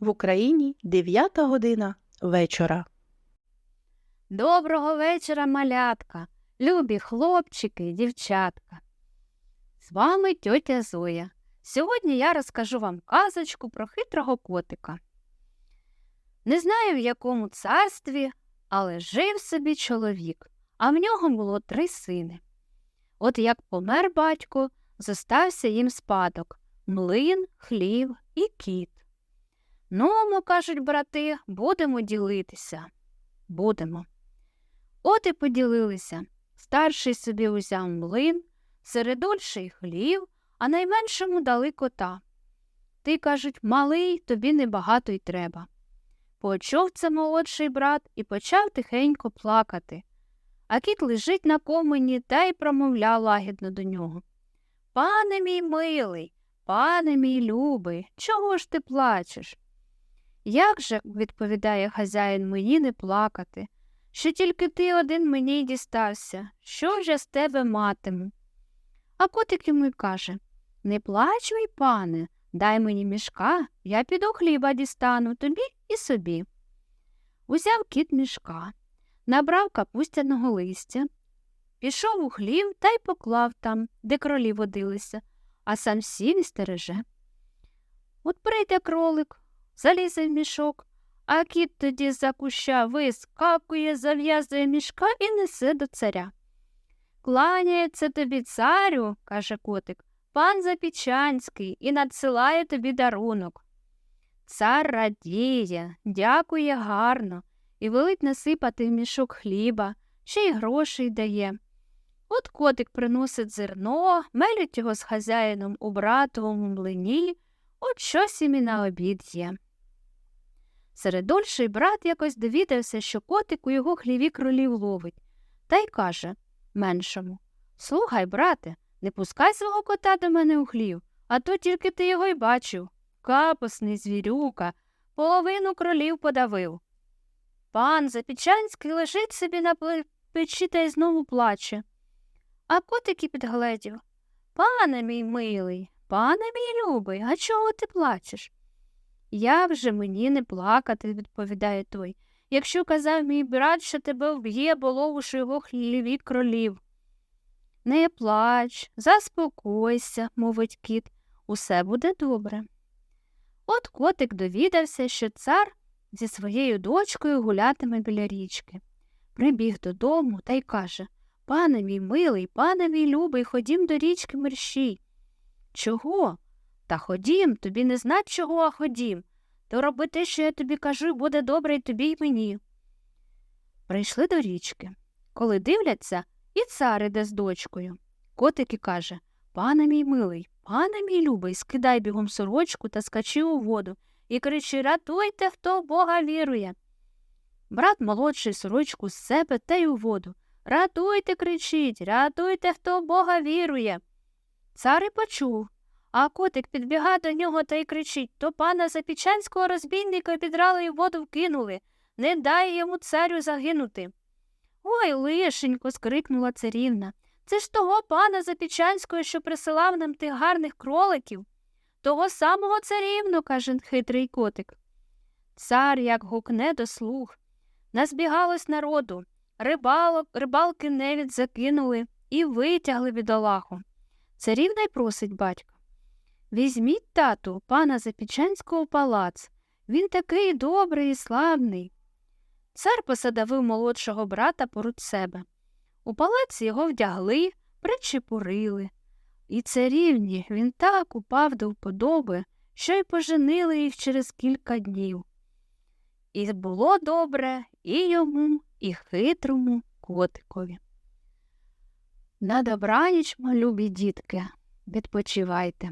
В Україні 9 година вечора. Доброго вечора, малятка, любі хлопчики дівчатка. З вами тьотя Зоя. Сьогодні я розкажу вам казочку про хитрого котика. Не знаю, в якому царстві, але жив собі чоловік, а в нього було три сини. От як помер батько, зостався їм спадок млин, хлів і кіт. Ну, кажуть брати, будемо ділитися. Будемо. От і поділилися. Старший собі узяв млин, середульший хлів, а найменшому дали кота. Ти, кажуть, малий, тобі небагато й треба. Почув це молодший брат і почав тихенько плакати. А кіт лежить на комені та й промовляв лагідно до нього. Пане мій милий, пане мій любий, чого ж ти плачеш? Як же, відповідає хазяїн, мені не плакати, що тільки ти один мені й дістався, що ж я з тебе матиму? А котик йому й каже Не плач, мій пане, дай мені мішка, я піду хліба дістану тобі і собі. Узяв кіт мішка, набрав капустяного листя, пішов у хлів та й поклав там, де кролі водилися, а сам сів і стереже. От прийде кролик, залізе в мішок, а кіт тоді за куща вискакує, зав'язує мішка і несе до царя. Кланяється тобі, царю, каже котик, пан Запічанський і надсилає тобі дарунок. Цар радіє, дякує гарно і велить насипати в мішок хліба, ще й грошей дає. От котик приносить зерно, мелють його з хазяїном у братовому млині, от щось і на обід є. Середульший брат якось довідався, що котик у його хліві кролів ловить, та й каже меншому Слухай, брате, не пускай свого кота до мене у хлів, а то тільки ти його й бачив. Капосний звірюка, половину кролів подавив. Пан Запічанський лежить собі на печі та й знову плаче. А котик і підгледів Пане мій милий, пане мій любий, а чого ти плачеш? Я вже мені не плакати, відповідає той. Якщо казав мій брат, що тебе вб'є, боловушу його хліві кролів. Не плач, заспокойся, мовить кіт, усе буде добре. От котик довідався, що цар зі своєю дочкою гулятиме біля річки. Прибіг додому та й каже Пане мій милий, пане мій любий, ходім до річки мерщій. Чого? Та ходім, тобі не знать чого, а ходім. То роби те, що я тобі кажу, буде добре й тобі й мені. Прийшли до річки. Коли дивляться, і цар іде з дочкою. Котик і каже Пане мій милий, пане мій любий, скидай бігом сорочку та скачи у воду і кричи Ратуйте, хто Бога вірує. Брат молодший сорочку з себе та й у воду. Ратуйте, кричить, рятуйте, хто Бога вірує. Цар і почув. А котик підбіга до нього та й кричить то пана Запічанського розбійника підрали й воду вкинули. Не дай йому царю загинути. Ой, лишенько. скрикнула царівна. Це ж того пана Запічанського, що присилав нам тих гарних кроликів. Того самого царівну, каже хитрий котик. Цар як гукне до слух. Назбігалось народу. Рибалок, рибалки невід закинули і витягли бідолаху. Царівна й просить батька. Візьміть, тату, пана Запічанського палац. Він такий добрий і славний. Цар посадовив молодшого брата поруч себе. У палаці його вдягли, причепурили. І царівні він так упав до вподоби, що й поженили їх через кілька днів. І було добре і йому, і хитрому котикові. На добраніч, любі дітки, відпочивайте.